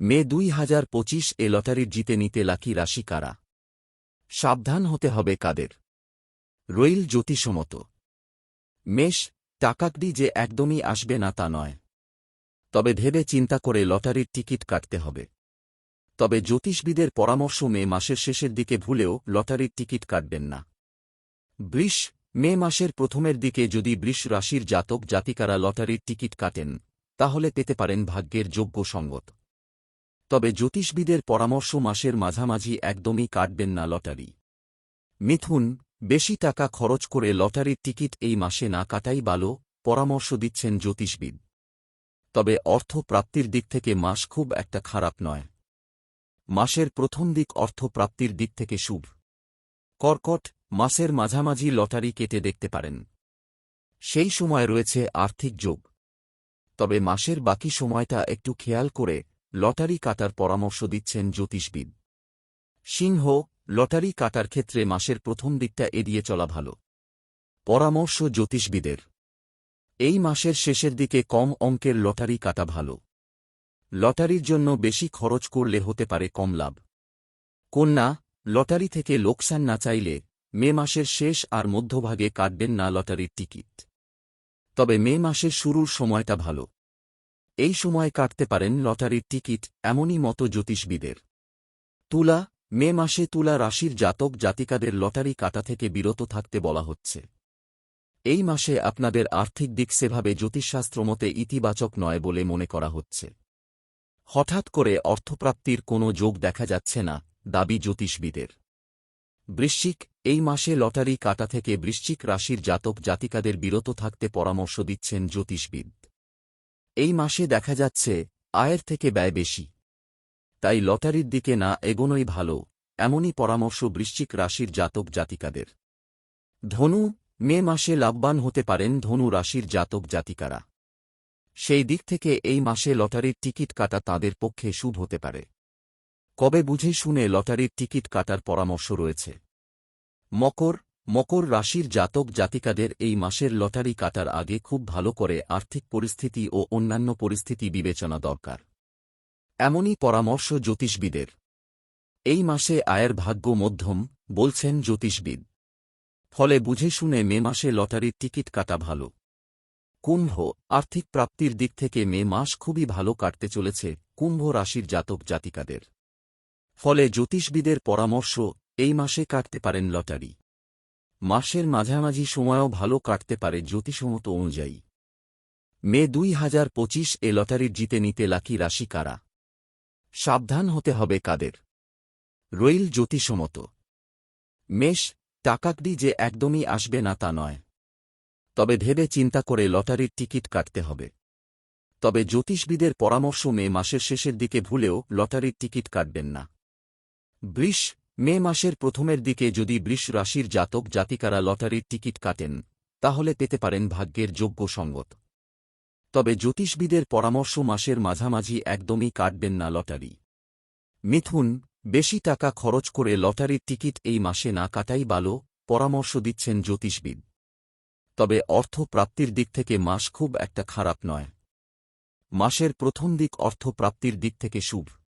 মে দুই হাজার পঁচিশ এ লটারির জিতে নিতে লাকি রাশি কারা? সাবধান হতে হবে কাদের? রইল জ্যোতিষমত। মেষ, টাকাকড়ি যে একদমই আসবে না তা নয়। তবে ভেবে চিন্তা করে লটারির টিকিট কাটতে হবে। তবে জ্যোতিষবিদের পরামর্শ মে মাসের শেষের দিকে ভুলেও লটারির টিকিট কাটবেন না। বৃষ, মে মাসের প্রথমের দিকে যদি বৃষ রাশির জাতক জাতিকারা লটারির টিকিট কাটেন, তাহলে পেতে পারেন ভাগ্যের যোগ্য সঙ্গত। তবে জ্যোতিষবিদের পরামর্শ মাসের মাঝামাঝি একদমই কাটবেন না লটারি। মিথুন, বেশি টাকা খরচ করে লটারির টিকিট এই মাসে না কাটাই ভালো পরামর্শ দিচ্ছেন জ্যোতিষবিদ। তবে অর্থ প্রাপ্তির দিক থেকে মাস খুব একটা খারাপ নয়। মাসের প্রথম দিক অর্থ প্রাপ্তির দিক থেকে শুভ। কর্কট, মাসের মাঝামাঝি লটারি কেটে দেখতে পারেন। সেই সময় রয়েছে আর্থিক যোগ। তবে মাসের বাকি সময়টা একটু খেয়াল করে লটারি কাটার পরামর্শ দিচ্ছেন জ্যোতিষবিদ। সিংহ, লটারি কাটার ক্ষেত্রে মাসের প্রথম দিকটা এড়িয়ে চলা ভালো। পরামর্শ জ্যোতিষবিদের। এই মাসের শেষের দিকে কম অঙ্কের লটারি কাটা ভালো। লটারির জন্য বেশি খরচ করলে হতে পারে কম লাভ। কন্যা, লটারি থেকে লোকসান না চাইলে মে মাসের শেষ আর মধ্যভাগে কাটবেন না লটারির টিকিট। তবে মে মাসের শুরুর সময়টা ভালো। এই সময় কাটতে পারেন লটারির টিকিট এমনই মতো জ্যোতিষবিদের। তুলা, মে মাসে তুলা রাশির জাতক জাতিকাদের লটারি কাটা থেকে বিরত থাকতে বলা হচ্ছে। এই মাসে আপনাদের আর্থিক দিক সেভাবে জ্যোতিষশাস্ত্র মতে ইতিবাচক নয় বলে মনে করা হচ্ছে। হঠাৎ করে অর্থপ্রাপ্তির কোনো যোগ দেখা যাচ্ছে না, দাবি জ্যোতিষবিদের। বৃশ্চিক, এই মাসে লটারি কাটা থেকে বৃশ্চিক রাশির জাতক জাতিকাদের বিরত থাকতে পরামর্শ দিচ্ছেন জ্যোতিষবিদ। এই মাসে দেখা যাচ্ছে আয়ের থেকে ব্যয় বেশি। তাই লটারির দিকে না এগোনোই ভালো, এমনই পরামর্শ বৃশ্চিক রাশির জাতক জাতিকাদের। ধনু, মে মাসে লাভবান হতে পারেন ধনু রাশির জাতক জাতিকারা। সেই দিক থেকে এই মাসে লটারির টিকিট কাটা তাঁদের পক্ষে শুভ হতে পারে। কবে বুঝে শুনে লটারির টিকিট কাটার পরামর্শ রয়েছে। মকর মকর রাশির জাতক জাতিকাদের এই মাসের লটারি কাটার আগে খুব ভালো করে আর্থিক পরিস্থিতি ও অন্যান্য পরিস্থিতি বিবেচনা দরকার। এমনই পরামর্শ জ্যোতিষবিদের। এই মাসে আয়ের ভাগ্য মধ্যম, বলছেন জ্যোতিষবিদ। ফলে বুঝে শুনে মে মাসে লটারির টিকিট কাটা ভালো। কুম্ভ, আর্থিক প্রাপ্তির দিক থেকে মে মাস খুবই ভালো কাটতে চলেছে কুম্ভ রাশির জাতক জাতিকাদের। ফলে জ্যোতিষবিদের পরামর্শ, এই মাসে কাটতে পারেন লটারি। মাসের মাঝামাঝি সময়ও ভালো কাটতে পারে জ্যোতিষমত অনুযায়ী। মে দুই হাজার পঁচিশ এ লটারির জিতে নিতে লাকি রাশি কারা? সাবধান হতে হবে কাদের? রইল জ্যোতিষমত। মেষ টাকাকড়ি যে একদমই আসবে না তা নয়। তবে ভেবে চিন্তা করে লটারির টিকিট কাটতে হবে। তবে জ্যোতিষবিদের পরামর্শ মে মাসের শেষের দিকে ভুলেও লটারির টিকিট কাটবেন না। বৃষ মে মাসের প্রথমের দিকে যদি বৃষ রাশির জাতক জাতিকারা লটারির টিকিট কাটেন, তাহলে পেতে পারেন ভাগ্যের যোগ্য সঙ্গত। তবে জ্যোতিষবিদের পরামর্শ মাসের মাঝামাঝি একদমই কাটবেন না লটারি। মিথুন, বেশি টাকা খরচ করে লটারির টিকিট এই মাসে না কাটাই ভালো, পরামর্শ দিচ্ছেন জ্যোতিষবিদ। তবে অর্থ প্রাপ্তির দিক থেকে মাস খুব একটা খারাপ নয়। মাসের প্রথম দিক অর্থ প্রাপ্তির দিক থেকে শুভ।